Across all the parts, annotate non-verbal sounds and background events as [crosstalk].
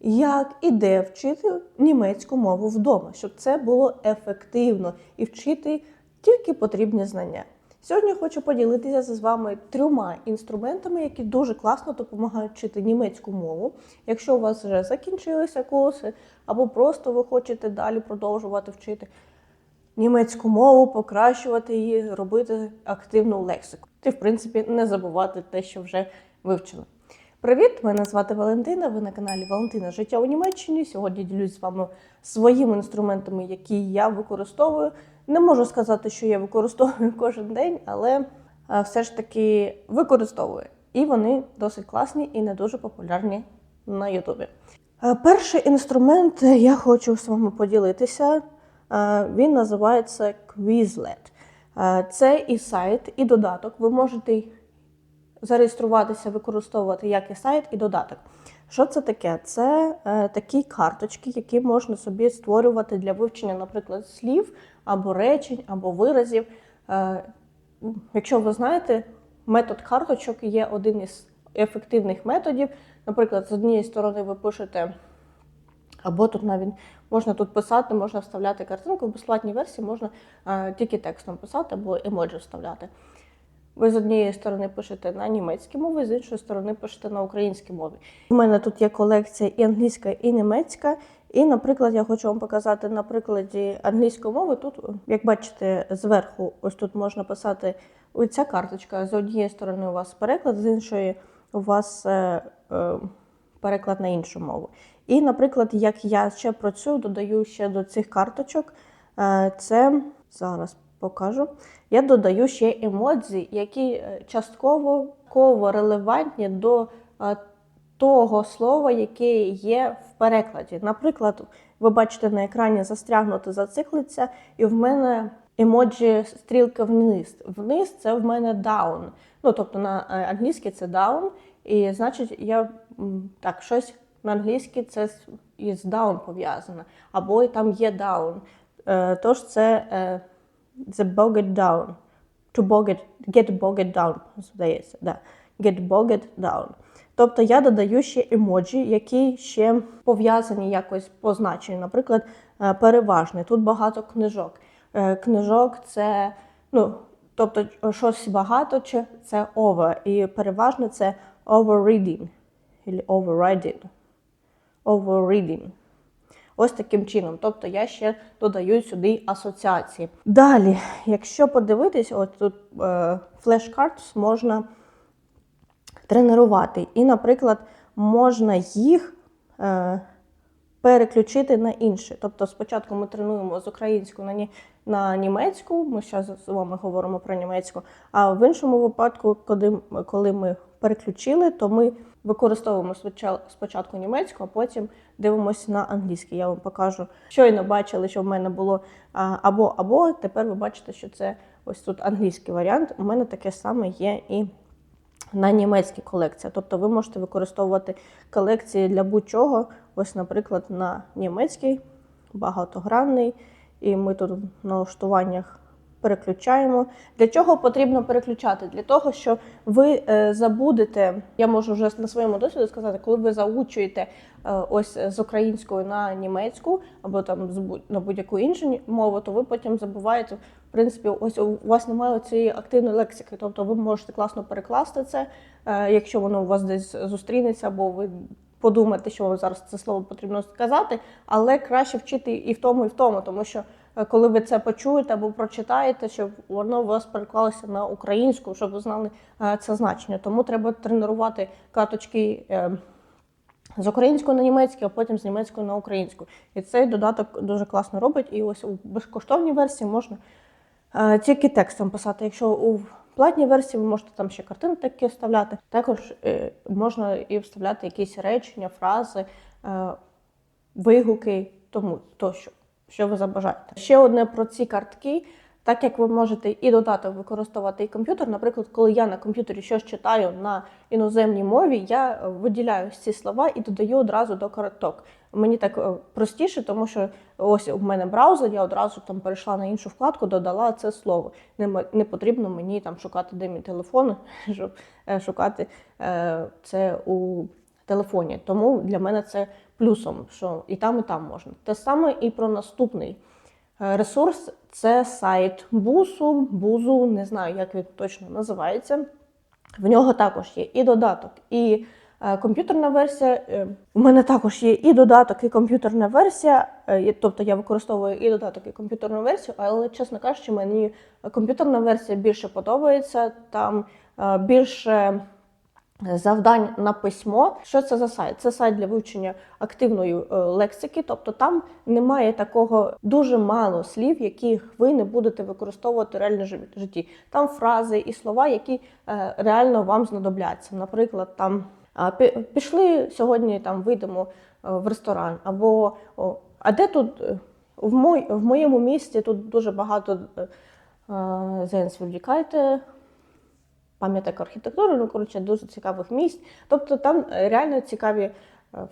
як і де вчити німецьку мову вдома, щоб це було ефективно і вчити тільки потрібні знання. Сьогодні хочу поділитися з вами трьома інструментами, які дуже класно допомагають вчити німецьку мову. Якщо у вас вже закінчилися курси, або просто ви хочете далі продовжувати вчити німецьку мову, покращувати її, робити активну лексику. І, в принципі, не забувати те, що вже вивчили. Привіт! Мене звати Валентина. Ви на каналі Валентина Життя у Німеччині. Сьогодні ділюсь з вами своїми інструментами, які я використовую. Не можу сказати, що я використовую кожен день, але е, все ж таки використовую. І вони досить класні і не дуже популярні на Ютубі. Е, Перший інструмент е, я хочу з вами поділитися. Він називається Quizlet. Це і сайт, і додаток. Ви можете зареєструватися, використовувати як і сайт, і додаток. Що це таке? Це е, такі карточки, які можна собі створювати для вивчення, наприклад, слів або речень, або виразів. Е, якщо ви знаєте, метод карточок є один із ефективних методів. Наприклад, з однієї сторони ви пишете, або тут навіть можна тут писати, можна вставляти картинку. В безплатній версії можна е, тільки текстом писати або емоджі вставляти. Ви з однієї сторони пишете на німецькій мові, з іншої сторони пишете на українській мові. У мене тут є колекція і англійська, і німецька. І, наприклад, я хочу вам показати на прикладі англійської мови. Тут, як бачите, зверху, ось тут можна писати ось ця карточка. З однієї сторони у вас переклад, з іншої у вас е, е, переклад на іншу мову. І, наприклад, як я ще працюю, додаю ще до цих карточок. е, Це зараз покажу. Я додаю ще емодзі, які е, частково частково релевантні до е, того слова, яке є в перекладі. Наприклад, ви бачите на екрані застрягнути зациклиться, і в мене емоджі стрілка вниз. Вниз це в мене down. Ну, тобто на е, англійській це down, і значить, я так, щось на англійській це із down пов'язано, або там є down. Тож це the bogged down. To bogged, get bogged down, здається, да. Get bogged down. Тобто я додаю ще емоджі, які ще пов'язані якось по значенню. Наприклад, е, переважний. Тут багато книжок. Е, Книжок це, ну, тобто щось багато, чи це over. І переважно це overreading. Overriding. Overreading. Ось таким чином. Тобто я ще додаю сюди асоціації. Далі, якщо подивитись, от тут е, флеш-картс можна тренувати. І, наприклад, можна їх е, переключити на інше. Тобто, спочатку ми тренуємо з української на, ні- на німецьку, ми зараз з вами говоримо про німецьку. А в іншому випадку, коли, коли ми переключили, то ми використовуємо спочатку німецьку, а потім дивимося на англійський. Я вам покажу. Щойно бачили, що в мене було або або. Тепер ви бачите, що це ось тут англійський варіант. У мене таке саме є і на німецькій колекції. Тобто ви можете використовувати колекції для будь-чого. Ось, наприклад, на німецький багатогранний, і ми тут в налаштуваннях переключаємо. Для чого потрібно переключати? Для того, що ви е, забудете, я можу вже на своєму досвіду сказати, коли ви заучуєте е, ось з української на німецьку або там з на будь-яку іншу мову, то ви потім забуваєте. В принципі, ось у вас немає цієї активної лексики, тобто ви можете класно перекласти це, е, якщо воно у вас десь зустрінеться, або ви подумаєте, що вам зараз це слово потрібно сказати, але краще вчити і в тому, і в тому, тому що е, коли ви це почуєте або прочитаєте, щоб воно у вас переклалося на українську, щоб ви знали е, це значення. Тому треба тренувати каточки. е, з української на німецьку, а потім з німецької на українську. І цей додаток дуже класно робить. І ось у безкоштовній версії можна е, тільки текстом писати. Якщо у платній версії ви можете там ще картинки вставляти. Також е, можна і вставляти якісь речення, фрази, е, вигуки, тому тощо, що ви забажаєте. Ще одне про ці картки. Так як ви можете і додаток використовувати і комп'ютер, наприклад, коли я на комп'ютері щось читаю на іноземній мові, я е, виділяю ці слова і додаю одразу до карток. Мені так е, простіше, тому що ось у мене браузер, я одразу там перейшла на іншу вкладку, додала це слово. Не, не потрібно мені там шукати де мій телефон, [laughs] щоб е, шукати це у телефоні. Тому для мене це плюсом, що і там, і там можна. Те саме і про наступний е, ресурс це сайт Бусу, Бузу, не знаю, як він точно називається. В нього також є і додаток, і е, комп'ютерна версія. Е, У мене також є і додаток, і комп'ютерна версія. Е, Тобто я використовую і додаток, і комп'ютерну версію, але, чесно кажучи, мені комп'ютерна версія більше подобається. Там е, більше завдань на письмо. Що це за сайт? Це сайт для вивчення активної е, лексики, тобто там немає такого дуже мало слів, яких ви не будете використовувати в реальному житті. Там фрази і слова, які е, реально вам знадобляться. Наприклад, там пішли сьогодні, там вийдемо е, в ресторан, або а де тут в, моєму місті тут дуже багато зенс відвлікайте пам'яток архітектури, ну коротше, дуже цікавих місць. Тобто там е, реально цікаві е,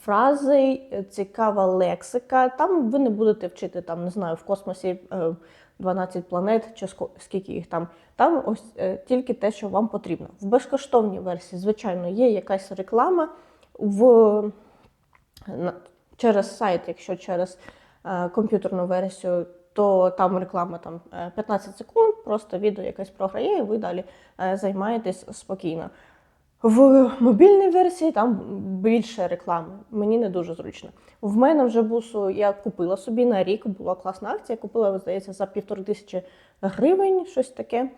фрази, е, цікава лексика. Там ви не будете вчити там, не знаю, в космосі е, 12 планет чи скільки їх там. Там ось е, тільки те, що вам потрібно. В безкоштовній версії, звичайно, є якась реклама в через сайт, якщо через е, комп'ютерну версію, то там реклама там е, 15 секунд, просто відео якесь програє, і ви далі е, займаєтесь спокійно. В мобільній версії там більше реклами. Мені не дуже зручно. В мене вже бусу я купила собі на рік, була класна акція. Купила, здається, за півтори тисячі гривень, щось таке.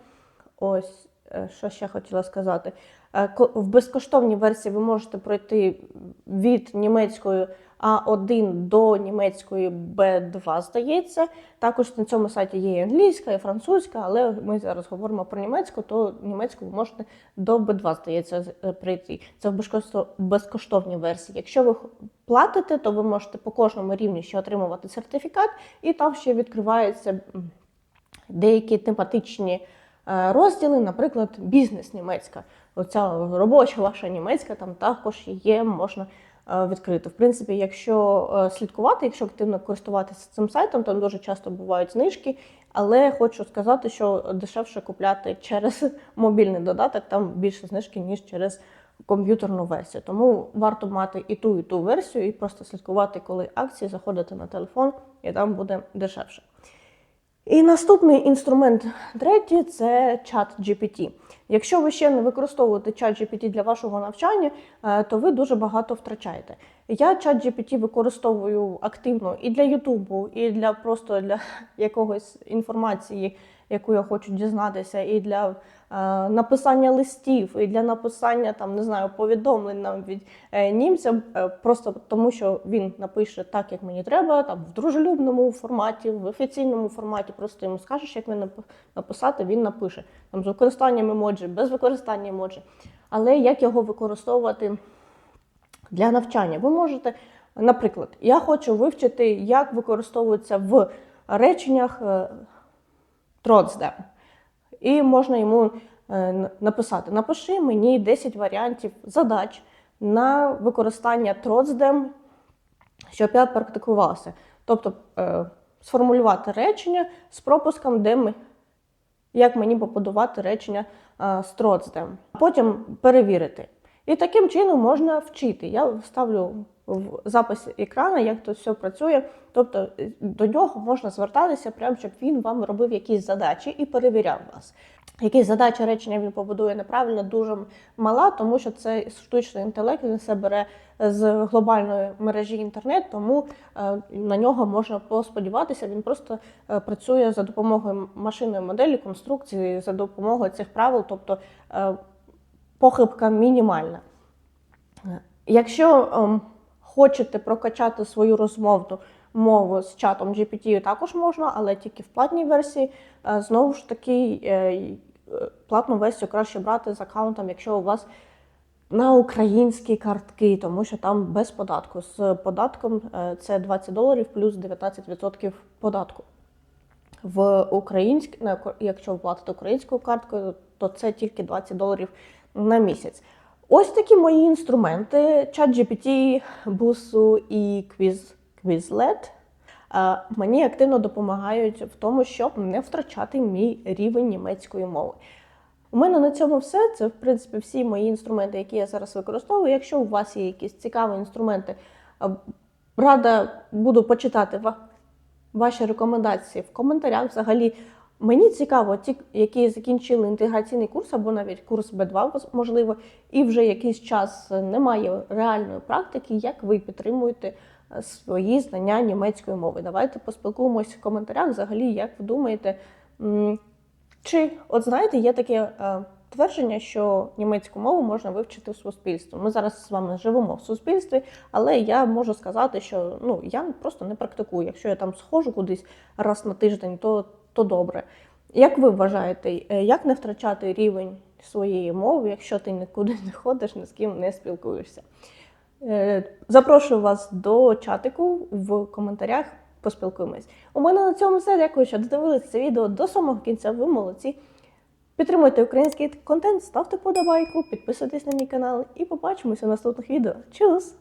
Ось е, що ще хотіла сказати. Е, В безкоштовній версії ви можете пройти від німецької А1 до німецької Б2, здається. Також на цьому сайті є і англійська, і французька, але ми зараз говоримо про німецьку, то німецьку ви можете до Б2, здається, е, прийти. Це в безкоштовній версії. Якщо ви платите, то ви можете по кожному рівню ще отримувати сертифікат, і там ще відкриваються деякі тематичні е, розділи, наприклад, бізнес німецька. Оця робоча ваша німецька там також є, можна е, відкрити. В принципі, якщо е, слідкувати, якщо активно користуватися цим сайтом, там дуже часто бувають знижки. Але хочу сказати, що дешевше купляти через [laughs] мобільний додаток, там більше знижки, ніж через комп'ютерну версію. Тому варто мати і ту, і ту версію, і просто слідкувати, коли акції, заходити на телефон, і там буде дешевше. І наступний інструмент третій це чат GPT. Якщо ви ще не використовуєте чат GPT для вашого навчання, е, то ви дуже багато втрачаєте. Я чат GPT використовую активно і для Ютубу, і для просто для [laughs] якогось інформації, яку я хочу дізнатися, і для написання листів, і для написання там не знаю повідомлень нам від е, німця, е, просто тому що він напише так, як мені треба, там в дружелюбному форматі, в офіційному форматі. Просто йому скажеш, як він написати, він напише там з використанням емоджі, без використання емоджі. Але як його використовувати для навчання? Ви можете, наприклад, я хочу вивчити, як використовується в реченнях е, Тротсдем. І можна йому е, написати: напиши мені 10 варіантів задач на використання троцдем, щоб я практикувався. Тобто е, сформулювати речення з пропуском, де ми, як мені побудувати речення з з а Потім перевірити. І таким чином можна вчити. Я ставлю в запис екрану, як тут все працює. Тобто е, до нього можна звертатися, прямо щоб він вам робив якісь задачі і перевіряв вас. Якісь задачі речення він побудує неправильно, дуже мала, тому що це штучний інтелект, він все бере з глобальної мережі інтернет, тому е, на нього можна посподіватися. Він просто е, працює за допомогою машинної моделі, конструкції, за допомогою цих правил, тобто похибка мінімальна. Якщо ем, хочете прокачати свою розмовну мову з чатом GPT, також можна, але тільки в платній версії. Е, Знову ж таки, е, е, платну версію краще брати з аккаунтом, якщо у вас на українські картки, тому що там без податку. З податком е, це 20 доларів плюс 19% податку. В українськ... ну, якщо ви платите українською карткою, то це тільки 20 доларів на місяць. Ось такі мої інструменти: ChatGPT, Busuu і Quiz, Quizlet. Е, Мені активно допомагають в тому, щоб не втрачати мій рівень німецької мови. У мене на цьому все. Це, в принципі, всі мої інструменти, які я зараз використовую. Якщо у вас є якісь цікаві інструменти, е, рада буду почитати ваші рекомендації в коментарях. Взагалі, мені цікаво, ті, які закінчили інтеграційний курс або навіть курс Б2, можливо, і вже якийсь час немає реальної практики, як ви підтримуєте е, свої знання німецької мови. Давайте поспілкуємось в коментарях, взагалі, як ви думаєте. Чи, от знаєте, є таке е, твердження, що німецьку мову можна вивчити в суспільстві. Ми зараз з вами живемо в суспільстві, але я можу сказати, що ну я просто не практикую. Якщо я там схожу кудись раз на тиждень, то, то добре. Як ви вважаєте, е, як не втрачати рівень своєї мови, якщо ти нікуди не ходиш, ні з ким не спілкуєшся? Е, Запрошую вас до чатику в коментарях. Поспілкуємось. У мене на цьому все. Дякую, що додивилися це відео до самого кінця. Ви молодці. Підтримуйте український контент, ставте подобайку, підписуйтесь на мій канал і побачимося в наступних відео. Чус!